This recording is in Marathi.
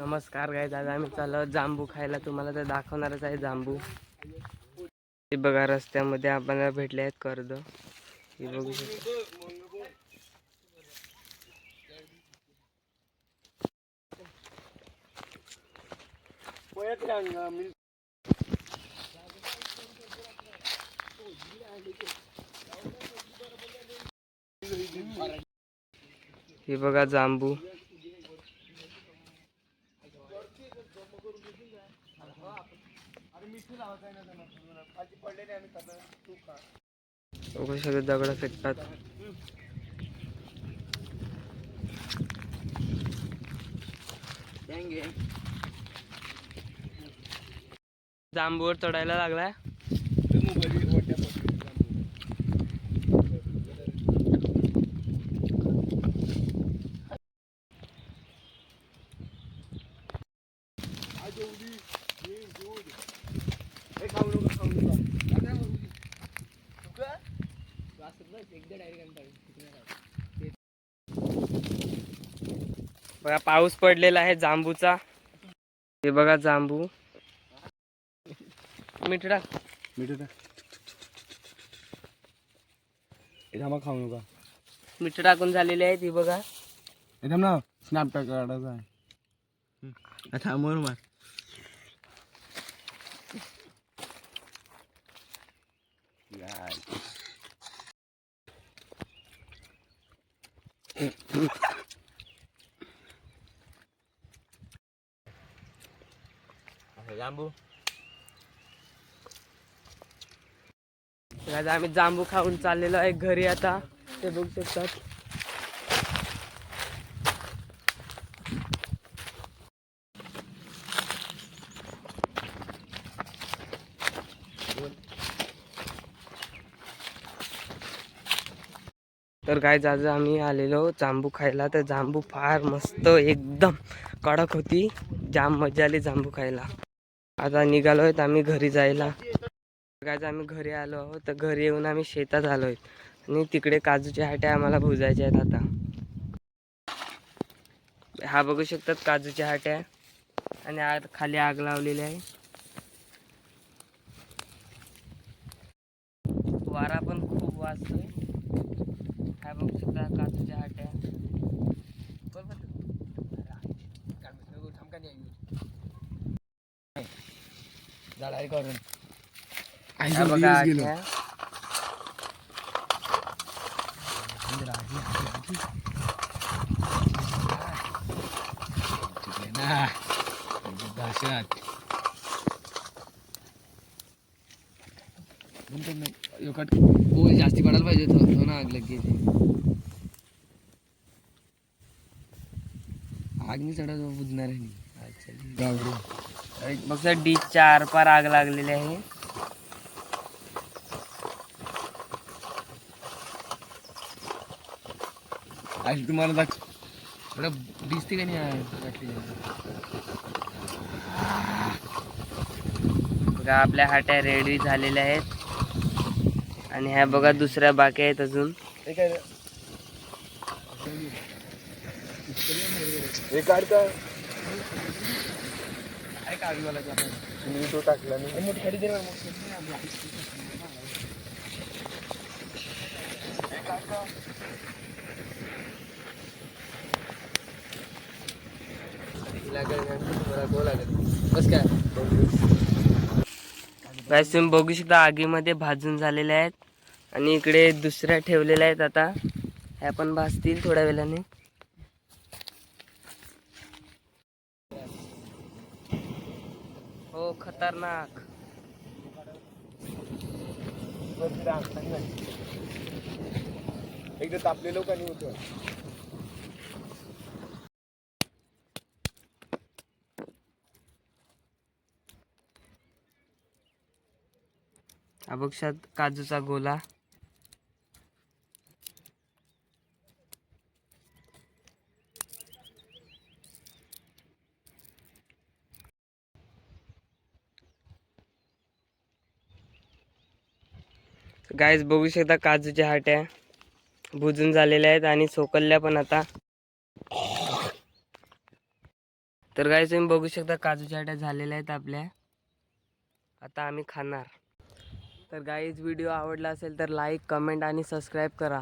नमस्कार गाय दादा आम्ही चाललो जांबू खायला. तुम्हाला तर दाखवणारच आहे जांबू. हे बघा रस्त्यामध्ये आपल्याला भेटले आहेत कर्द हे बघू शकतो. हे बघा जांबू. सगळे शकता दगड फेकतात. जांबूवर चढायला लागलाय. बघा पाऊस पडलेला आहे जांबूचा. हे बघा जांबू. मीठ टाक. मीठ थांबा खाऊ नका. मीठ टाकून झालेले आहेत हे बघा. थांब ना काढायचा आहे. थांबवर मार. जांबू. आम्ही जांबू खाऊन चाललेलो आहे घरी आता. ते बघू शकतात. तर काय आज आम्ही आलेलो जांबू खायला. तर जांबू फार मस्त एकदम कडक होती. जाम मजा आली जांबू खायला. आता निघालो आहेत आम्ही घरी जायला. काय आम्ही घरी आलो आहोत. तर घरी येऊन आम्ही शेतात आलो आहेत आणि तिकडे काजूच्या हाट्या आम्हाला भुजायच्या आहेत आता. हा बघू शकतात काजूच्या हाट्या. आणि आत खाली आग लावलेली आहे. वारा पण खूप वाजतोय. हा बघू शकता काजूच्या हाट्या झाड करून. हा बघा हाट्या. जास्ती पडायला पाहिजे तो तो ना आग लगी. आग नाही चढा बुजणार आहे. बघ डी चार पार आग लागलेली आहे. आज तुम्हाला दाख एवढं दिसते का नाही? बघा आपल्या हाट्या रेडी झालेल्या आहेत. आणि ह्या बघा दुसऱ्या बाकी आहेत अजून. लागेल. बस काय? गाईस तुम्ही बघू शकता आगीमध्ये भाजून झालेल्या आहेत. आणि इकडे दुसऱ्या ठेवलेल्या आहेत आता. ह्या पण भाजतील थोड्या वेळाने. हो खतरनाक. एकदा तापले लोकांनी होतं? हा काजूचा गोला. गायस बघू शकता काजूच्या हाट्या भुजून झालेल्या आहेत आणि सोकल्या पण आता. तर गाई तुम्ही बघू शकता काजूच्या आट्या झालेल्या आहेत आपल्या. आता आम्ही खाणार. तर गाईज व्हिडिओ आवडला असेल तर लाईक कमेंट आणि सबस्क्राईब करा.